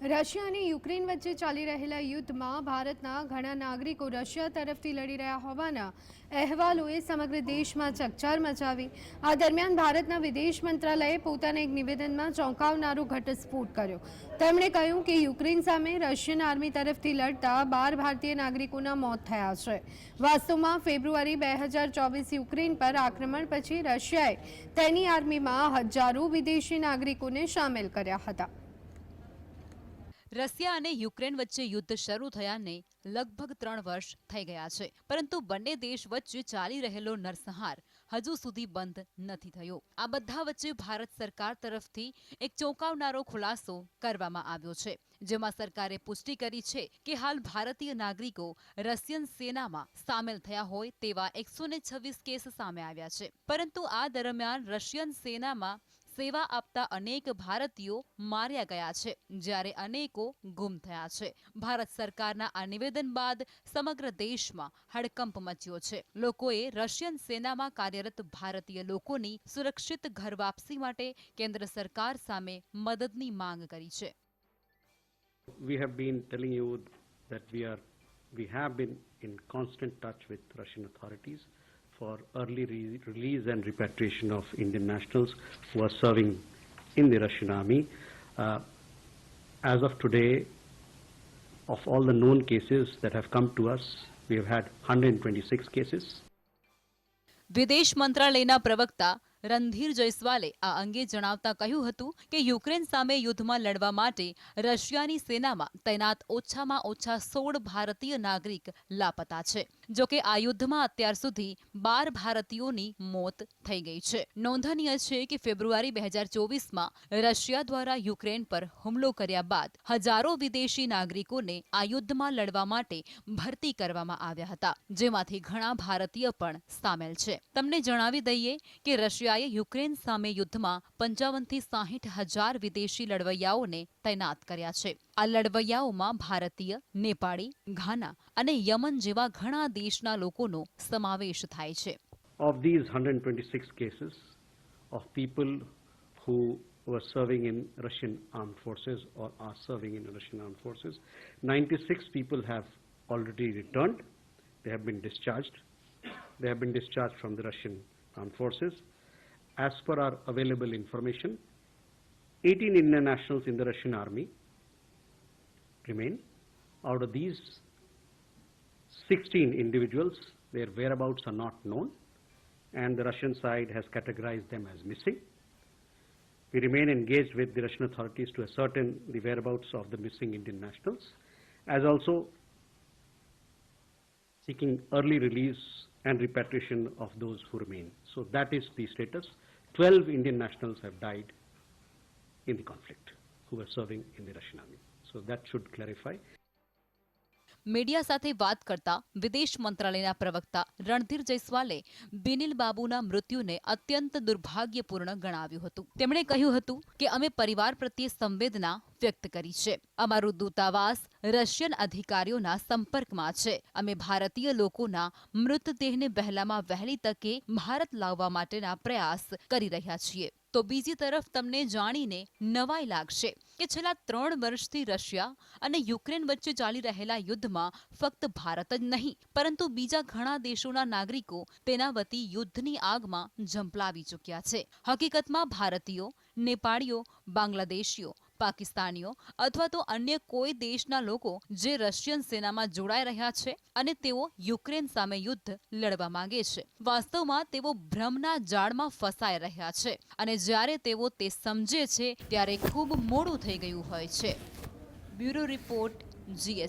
Russia અને Ukraine વચ્ચે ચાલી રહેલા યુદ્ધમાં ભારતના ઘણા નાગરિકો રશિયા તરફથી લડી રહ્યા હોવાના અહેવાલોએ સમગ્ર દેશમાં ચકચાર મચાવી. આ દરમિયાન ભારતના વિદેશ મંત્રાલયે પોતાના એક નિવેદનમાં ચોંકાવનારો ઘટસ્ફોટ કર્યો. તેમણે કહ્યું કે યુક્રેન સામે રશિયન આર્મી તરફથી લડતા બાર ભારતીય નાગરિકોના મોત થયા છે. વાસ્તવમાં ફેબ્રુઆરી બે હજાર ચોવીસ યુક્રેન પર આક્રમણ પછી રશિયાએ તેની આર્મીમાં હજારો વિદેશી નાગરિકોને સામેલ કર્યા હતા. રશિયા અને યુક્રેન વચ્ચે યુદ્ધ શરૂ થયાને લગભગ ત્રણ વર્ષ થઈ ગયા છે. પરંતુ બંને દેશ વચ્ચે ચાલી રહેલો નરસંહાર હજુ સુધી બંધ નથી થયો. આ બધા વચ્ચે ભારત સરકાર તરફથી એક ચોંકાવનારો ખુલાસો કરવામાં આવ્યો છે, જેમાં સરકારે પુષ્ટિ કરી છે કે હાલ ભારતીય નાગરિકો રશિયન સેનામાં સામેલ થયા હોય તેવા એકસો છવ્વીસ કેસ સામે આવ્યા છે. પરંતુ આ દરમિયાન રશિયન સેનામાં સેવા આપતા અનેક ભારતીયો માર્યા ગયા છે, જ્યારે અનેકો ગુમ થયા છે. ભારત સરકારના આ નિવેદન બાદ સમગ્ર દેશમાં હડકંપ મચ્યો છે. લોકોએ રશિયન સેનામાં કાર્યરત ભારતીય લોકોની સુરક્ષિત ઘર વાપસી માટે કેન્દ્ર સરકાર સામે મદદની માંગ કરી છે. We have been telling in constant touch with Russian authorities. for early re- release and repatriation of Indian nationals who are serving in the Russian army. Uh, as of today, of all the known cases that have come to us, we have had 126 cases. વિદેશ મંત્રાલયના પ્રવક્તા રણધીર જયસ્વાલે આ અંગે જણાવતા કહ્યું હતું કે Ukraine સામે યુદ્ધમાં લડવા માટે રશિયાની સેનામાં તૈનાત ઓછામાં ઓછા સોળ ભારતીય નાગરિક લાપતા છે, જો કે આ યુદ્ધમાં અત્યાર સુધી બાર ભારતીયોની મોત થઈ ગઈ છે. નોંધનીય છે કે ફેબ્રુઆરી બે હજાર ચોવીસમાં રશિયા દ્વારા યુક્રેન પર હુમલો કર્યા બાદ હજારો વિદેશી નાગરિકોને આ યુદ્ધમાં લડવા માટે ભરતી કરવામાં આવ્યા હતા, જેમાંથી ઘણા ભારતીય પણ સામેલ છે. તમને જણાવી દઈએ કે રશિયાએ યુક્રેન સામે યુદ્ધમાં પંચાવનથી સાહીઠ હજાર વિદેશી લડવૈયાઓને તૈનાત કર્યા છે આ લડવૈયાઓમાં ભારતીય નેપાળી ઘાના અને યમન જેવા ઘણા દેશના લોકોનો સમાવેશ થાય છે Of these 126 cases of people who were serving in Russian armed forces or are serving in Russian armed forces, 96 people have already returned. They have been discharged. They have been discharged from the Russian armed forces. As per our available information, 18 Indian nationals in the Russian army remain. Out of these, 16 individuals, their whereabouts are not known, and the Russian side has categorized them as missing. We remain engaged with the Russian authorities to ascertain the whereabouts of the missing Indian nationals, as also seeking early release and repatriation of those who remain. So that is the status. 12 Indian nationals have died in the conflict who were serving in the Russian army. So that should clarify. Media સાથે વાત કરતા વિદેશ મંત્રાલયના પ્રવક્તા રણધીર જયસ્વાલે બિનિલ બાબુના મૃત્યુને અત્યંત દુર્ભાગ્યપૂર્ણ ગણાવ્યું હતું. તેમણે કહ્યું હતું કે અમે પરિવાર પ્રત્યે સંવેદના વ્યક્ત કરી છે. અમારું દૂતાવાસ રશિયન અધિકારીઓના સંપર્કમાં છે. અમે ભારતીય લોકોના મૃતદેહને વહેલામાં વહેલી તકે ભારત લાવવા માટેના પ્રયાસ કરી રહ્યા છીએ. તો બીજી તરફ તમને જાણીને નવાઈ લાગશે. કે છેલ્લા ત્રણ વર્ષથી રશિયા અને યુક્રેન વચ્ચે ચાલી રહેલા યુદ્ધમાં ફક્ત ભારત જ નહીં, પરંતુ બીજા ઘણા દેશોના નાગરિકો તેના વતી યુદ્ધની આગમાં ઝંપલાવી ચૂક્યા છે. હકીકતમાં ભારતીયો નેપાળીઓ બાંગ્લાદેશીઓ પાકિસ્તાનીઓ અથવા તો અન્ય કોઈ દેશના લોકો જે રશિયન સેનામાં જોડાઈ રહ્યા છે અને તેઓ યુક્રેન સામે યુદ્ધ લડવા માંગે છે. વાસ્તવમાં તેઓ ભ્રમના જાળમાં ફસાઈ રહ્યા છે અને જ્યારે તેઓ તે સમજે છે, ત્યારે ખૂબ મોડું થઈ ગયું હોય છે. Bureau report GS